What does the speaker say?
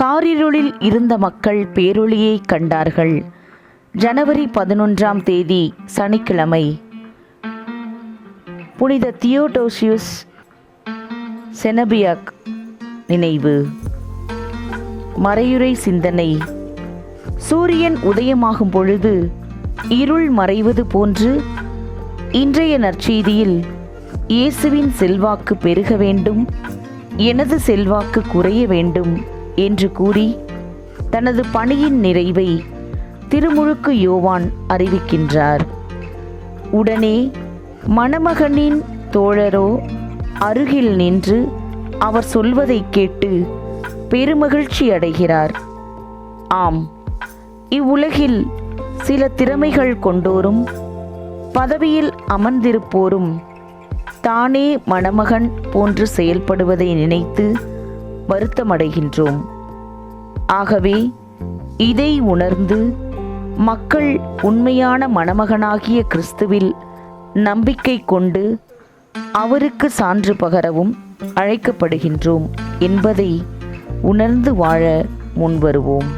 காரிருளில் இருந்த மக்கள் பேரொளியை கண்டார்கள். ஜனவரி பதினொன்றாம் தேதி சனிக்கிழமை. புனித தியோடோசியுஸ் செனபியாக் நினைவு. மறையுறை சிந்தனை. சூரியன் உதயமாகும் பொழுது இருள் மறைவது போன்று இன்றைய நற்செய்தியில் இயேசுவின் செல்வாக்கு பெருக வேண்டும் எனது செல்வாக்கு குறைய வேண்டும். என்று கூறி தனது பணியின் நிறைவை திருமுழுக்கு யோவான் அறிவிக்கின்றார். உடனே மணமகனின் தோழரோ அருகில் நின்று அவர் சொல்வதைக் கேட்டு பெருமகிழ்ச்சி அடைகிறார். ஆம் இவ்வுலகில் சில திறமைகள் கொண்டோரும் பதவியில் அமர்ந்திருப்போரும் தானே மணமகன் போன்று செயல்படுவதை நினைத்து வருத்தமடைகின்றோம். ஆகவே இதை உணர்ந்து மக்கள் உண்மையான மணமகனாகிய கிறிஸ்துவில் நம்பிக்கை கொண்டு அவருக்கு சான்று பகரவும் அழைக்கப்படுகின்றோம் என்பதை உணர்ந்து வாழ முன்வருவோம்.